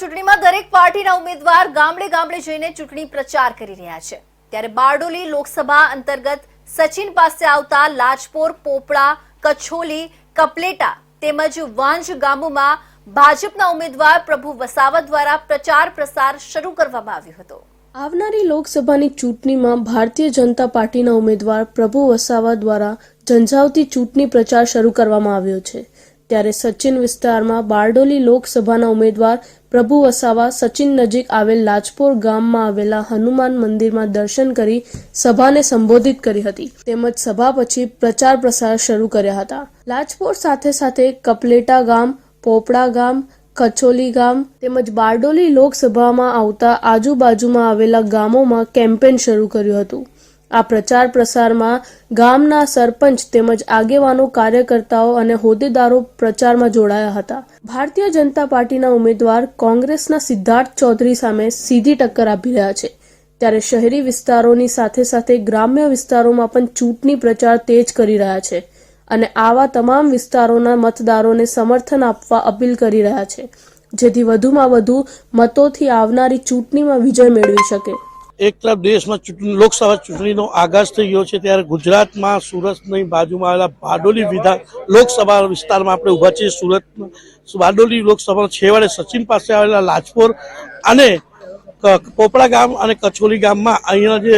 ચૂંટણીમાં દરેક પાર્ટીના ઉમેદવાર ગામડે ગામડે જઈને ચૂંટણી પ્રચાર કરી રહ્યા છે. ત્યારે બારડોલી લોકસભા અંતર્ગત સચિન પાસે આવતા લાજપોર, પોપડા, કછોલી, કપલેટા તેમજ વાંજ ગામોમાં ભાજપના ઉમેદવાર પ્રભુ વસાવા દ્વારા પ્રચાર પ્રસાર શરૂ કરવામાં આવ્યો હતો. આવનારી લોકસભાની ચૂંટણીમાં ભારતીય જનતા પાર્ટીના ઉમેદવાર પ્રભુ વસાવા દ્વારા ઝંઝાવતી ચૂંટણી પ્રચાર શરૂ કરવામાં આવ્યો છે. ત્યારે સચિન વિસ્તારમાં બારડોલી લોકસભાના ઉમેદવાર પ્રભુ વસાવા સચિન નજીક આવેલ લાજપોર ગામમાં આવેલા હનુમાન મંદિરમાં દર્શન કરી સભાને સંબોધિત કરી હતી. તેમજ સભા પછી પ્રચાર પ્રસાર શરૂ કર્યા હતા. લાજપોર સાથે સાથે કપલેટા ગામ, પોપડા ગામ, કચોલી ગામ તેમજ બારડોલી લોકસભામાં આવતા આજુબાજુમાં આવેલા ગામોમાં કેમ્પેન શરૂ કર્યું હતું. આ પ્રચાર પ્રસારમાં ગામના સરપંચ તેમજ આગેવાનો, કાર્યકર્તાઓ અને હોદ્દેદારો પ્રચારમાં જોડાયા હતા. ભારતીય જનતા પાર્ટીના ઉમેદવાર કોંગ્રેસના સિદ્ધાર્થ ચૌધરી સામે સીધી ટક્કર આપી રહ્યા છે. ત્યારે શહેરી વિસ્તારોની સાથે સાથે ગ્રામ્ય વિસ્તારોમાં પણ ચૂંટણી પ્રચાર તેજ કરી રહ્યા છે અને આવા તમામ વિસ્તારોના મતદારોને સમર્થન આપવા અપીલ કરી રહ્યા છે. જેથી વધુમાં વધુ મતોથી આવનારી ચૂંટણીમાં વિજય મેળવી શકે. એક તરફ દેશમાં ચૂંટણી, લોકસભા ચૂંટણીનો આગાજ થઈ ગયો છે, ત્યારે ગુજરાતમાં સુરતની બાજુમાં આવેલા બારડોલી વિધાન, લોકસભા વિસ્તારમાં આપણે ઊભા છીએ, સુરત બારડોલી લોકસભા છેવાડે સચિન પાસે આવેલા લાજપોર અને પોપડા ગામ અને કચોલી ગામમાં અહીંના જે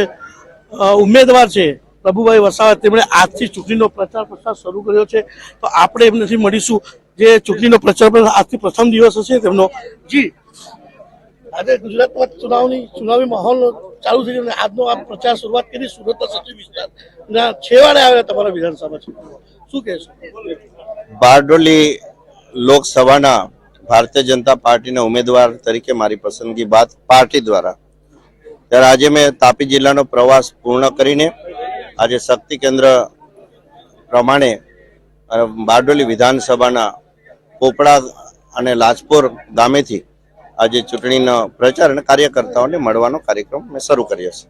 ઉમેદવાર છે, પ્રભુભાઈ વસાવા, તેમણે આજથી ચૂંટણીનો પ્રચાર પ્રસાર શરૂ કર્યો છે. તો આપણે એમનેથી મળીશું. જે ચૂંટણીનો પ્રચાર પ્રસાર આજથી પ્રથમ દિવસ હશે તેમનો. જી. આજે ગુજરાતમાં ચુનાવની ચુનાવી માહોલ ચાલુ થઈ ગયો આજનો આ પ્રચાર શરૂઆત કરી સુરતના સચિવ વિસ્તાર ના છેવાડે આવેલા તમારા વિધાનસભા શું કહેશો? બારડોલી લોકસભાના ભારતીય જનતા પાર્ટીના ઉમેદવાર તરીકે મારી પસંદગી બાદ પાર્ટી દ્વારા ત્યારે આજે મેં તાપી જિલ્લાનો પ્રવાસ પૂર્ણ કરીને આજે શક્તિ કેન્દ્ર પ્રમાણે બારડોલી વિધાનસભાના પોપડા અને લાજપોર ગામેથી આજે ચૂંટણીનો પ્રચાર અને કાર્યકર્તાઓને મળવાનો કાર્યક્રમ મેં શરૂ કર્યો છે.